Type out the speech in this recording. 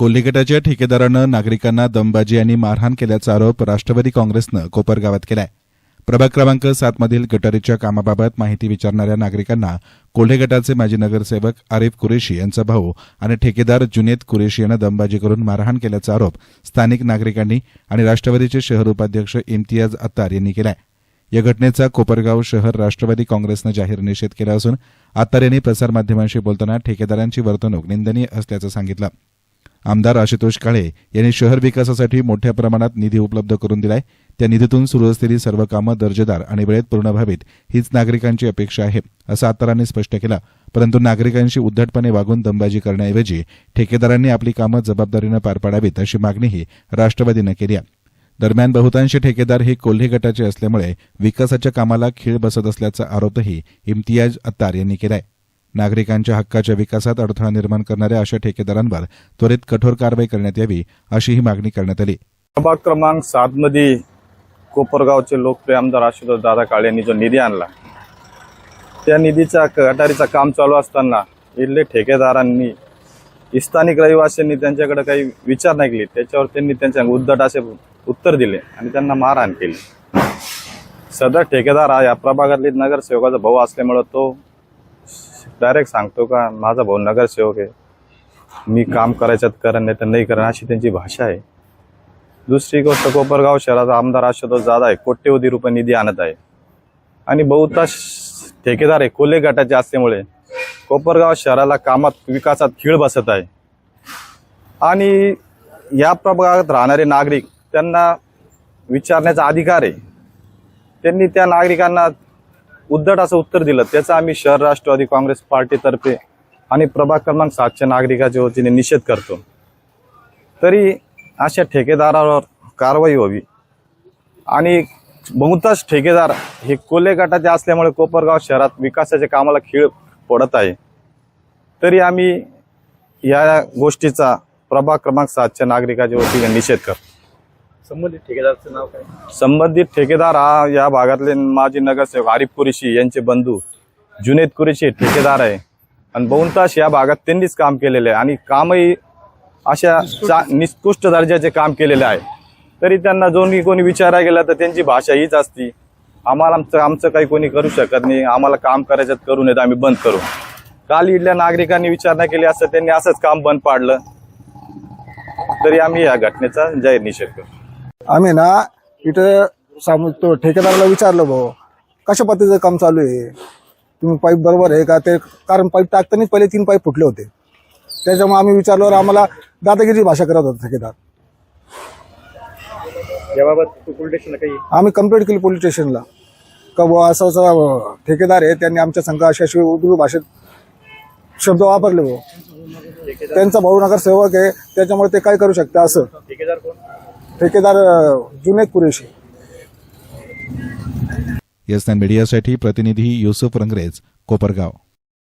कोल्हेगटाच्या ठेकेदारानं नागरिकांना दमबाजी आणि मारहाण केल्याचा आरोप राष्ट्रवादी काँग्रेसनं कोपरगावात केलाय. प्रभाग क्रमांक सातमधील गटारीच्या कामाबाबत माहिती विचारणाऱ्या नागरिकांना कोल्हे गटाचे माजी नगरसेवक आरिफ कुरेशी यांचा भाऊ आणि ठेकेदार जुनेद कुरेशी यांना दमबाजी करून मारहाण केल्याचा आरोप स्थानिक नागरिकांनी आणि राष्ट्रवादीचे शहर उपाध्यक्ष इम्तियाज अत्तार यांनी केलाय. या घटनेचा कोपरगाव शहर राष्ट्रवादी काँग्रेसनं जाहीर निषेध केला असून अत्तार यांनी प्रसारमाध्यमांशी बोलताना ठेकेदारांची वर्तणूक निंदनीय असल्याचं सांगितलं. आमदार आशुतोष काळे यांनी शहर विकासासाठी मोठ्या प्रमाणात निधी उपलब्ध करून दिलाय. त्या निधीतून सुरू असलेली सर्व कामं दर्जेदार आणि वेळेत पूर्ण व्हावीत हीच नागरिकांची अपेक्षा आहे असं आतारांनी स्पष्ट केलं. परंतु नागरिकांशी उद्धटपणे वागून दमबाजी करण्याऐवजी ठेकेदारांनी आपली कामं जबाबदारीनं पार पाडावीत अशी मागणीही राष्ट्रवादीनं केली आहे. दरम्यान बहुतांश ठेकेदार हे कोल्हे गटाचे असल्यामुळे विकासाच्या कामाला खीळ बसत असल्याचा आरोपही इम्तियाज अत्तार यांनी केलाय. नागरिकांच्या हक्काच्या विकासात अडथळा निर्माण करणाऱ्या अशा ठेकेदारांवर त्वरित कठोर कारवाई करण्यात यावी अशी ही मागणी करण्यात आली. प्रभाग क्रमांक सात मध्ये कोपरगावचे लोकप्रिय आमदार आशुतोष दादा काळे यांनी जो निधी आणला त्या निधीचा गटारीचा काम चालू असताना इथले ठेकेदारांनी स्थानिक रहिवाशांनी त्यांच्याकडे काही विचार नाही केले त्याच्यावर त्यांनी त्यांच्या उद्धट असे उत्तर दिले आणि त्यांना मारहाण केली. सदर ठेकेदार हा या प्रभागातले नगरसेवकाचा भाऊ असल्यामुळे तो डायरेक्ट सांगतो का माझा भाऊ नगरसेवक आहे. मी काम करायच्यात करण नाही तर नाही करण अशी त्यांची भाषा आहे. दुसरी गोष्ट कोपरगाव शहराचा आमदार आशुतोष जादा आहे कोट्यवधी रुपये निधी आणत आहे. आणि बहुतांश ठेकेदार आहे कोल्हे गटाचे असल्यामुळे कोपरगाव शहराला कामात विकासात खीळ बसत आहे. आणि या प्रभागात राहणारे नागरिक त्यांना विचारण्याचा अधिकार आहे. त्यांनी त्या नागरिकांना उद्धट असं उत्तर दिलं. त्याचा आम्ही शहर राष्ट्रवादी काँग्रेस पार्टीतर्फे आणि प्रभाग क्रमांक सातच्या नागरिकाच्या वतीने निषेध करतो. तरी अशा ठेकेदारावर कारवाई व्हावी. आणि बहुतांश ठेकेदार हे कोल्हे गटाचे असल्यामुळे कोपरगाव शहरात विकासाच्या कामाला खीळ पडत आहे. तरी आम्ही या गोष्टीचा प्रभाग क्रमांक सातच्या नागरिकाच्या वतीने निषेध करतो. संबंधित ठेकेदारचं नाव काय? संबंधित ठेकेदार हा या भागातले माजी नगरसेवक आरिफ कुरेशी यांचे बंधू जुनेद कुरेशी हे ठेकेदार आहे. आणि बहुतांश या भागात त्यांनीच काम केलेले आहे आणि कामही अशा चा- निकृष्ट दर्जाचे काम केलेले आहे. तरी त्यांना जोनी कोणी विचारायला गेला तर त्यांची भाषा हीच असती. आम्हाला आमचं आमचं काही कोणी करू शकत नाही. आम्हाला काम करायच्यात करू नये आम्ही बंद करू. काल इथल्या नागरिकांनी विचारणा केली असं त्यांनी असंच काम बंद पाडलं. तरी आम्ही या घटनेचा जाहीर निषेध करू आम्ही ना इथं सामू तो ठेकेदाराला विचारलं भाऊ कशा पद्धतीचं काम चालू आहे? तुम्ही पाईप बरोबर आहे का? ते कारण पाईप टाकतानाच पहिले तीन पाईप फुटले होते. त्याच्यामुळे आम्ही विचारल्यावर आम्हाला दादागिरी भाषा करत होता ठेकेदार. याबाबत तू पोलीस स्टेशनला काही आम्ही कंप्लेंट केली पोलीस स्टेशनला. का बुवा असं असं ठेकेदार आहे त्यांनी आमच्या संघ अशा अशी उर्दू भाषेत शब्द वापरले भाऊ. त्यांचा भाऊ नगर सेवक आहे त्याच्यामुळे ते काय करू शकते असं. ठेकेदार ठेकेदार जुने कुरेशी. एस मीडियासाठी प्रतिनिधी युसुफ रंगरेज कोपरगाव.